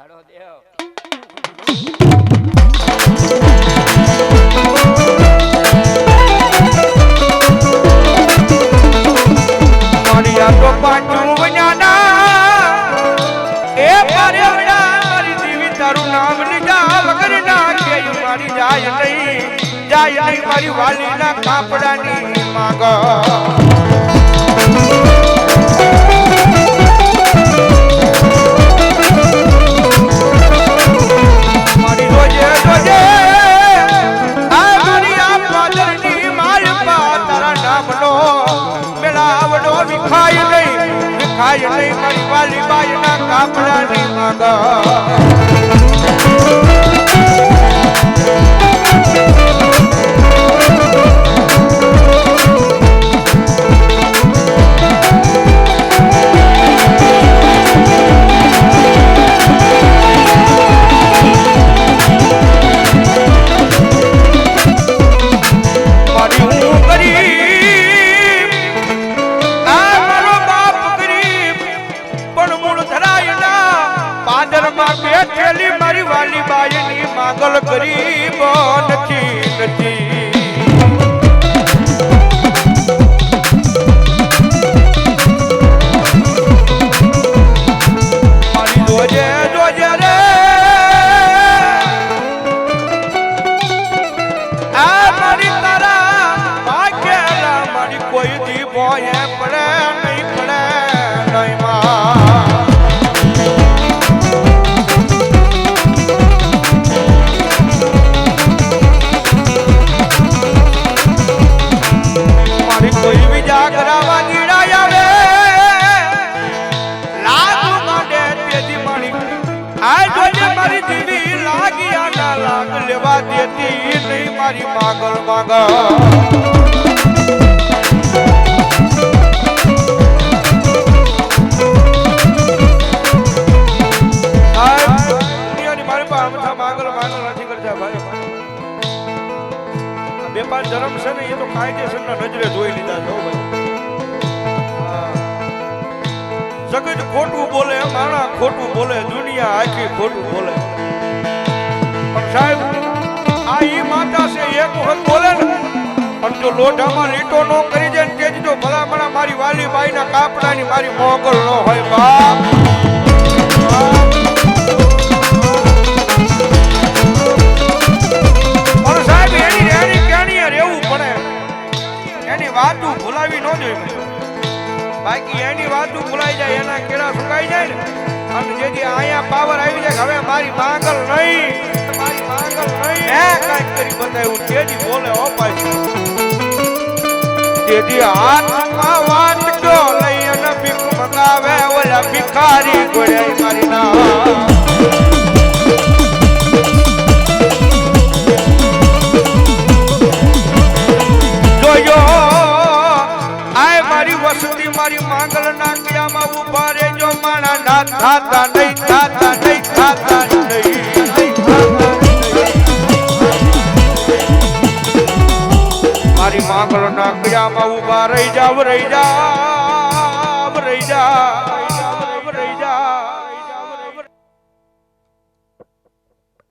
ભાડો દેવ. તારું નામ ના કે મારી જાય નહીં જાય નહીં મારી વાલીના કાપડાની માંગ. વિખાય નહીં વિખાય નહીં મારી વાલી બાઈના કાપડાની માંગ કોઈ દી નહીં પડે કરાવવા ગીડા આવે. લાગુ માંડે તેથી મારી આ જોજે મારી દીવી લાગી આના લાગ. લેવા દેતી નહીં મારી પાગલ પાગલ. બે પાંચ ધર્મ છે ને, એ તો કાયદેસરના નજરે જોઈ લીધા છે ભાઈ જગત ખોટું બોલે, માણા ખોટું બોલે, દુનિયા આખી ખોટું બોલે. પણ સાહેબ, આ ઈ માતા છે, એક વખત બોલે ને, પણ જો લોઢામાં લીટો નો કરી દે ને તે જો ભલામણા મારી વાલી બાઈના કાપડાની મારી મોગલ નો હોય, બાપ. વાતું ભૂલાવી ન જોઈએ. બાકી એની વાતું ભૂલાઈ જાય, એના કેળા સુકાઈ જાય ને. અને જેથી અહીંયા પાવર આવી જાય હવે મારી માંગલ નહીં. મારી માંગલ નહીં. એ કાંઈક કરી બતાવ્યું તેજી બોલે અપાય તેથી હાથમાં વાટકો લઈ અને ભીખ મંગાવે, ઓલા ભિખારી ગોળાઈ મારી ના માંગલ ઊભા રેજો માણા ના થાતા નહીં થાતા નહીં થાતા નહીં. મારી માંગલો ના ક્યામાં ઊભા રહી જાવ રહી જાવ રહી જાવ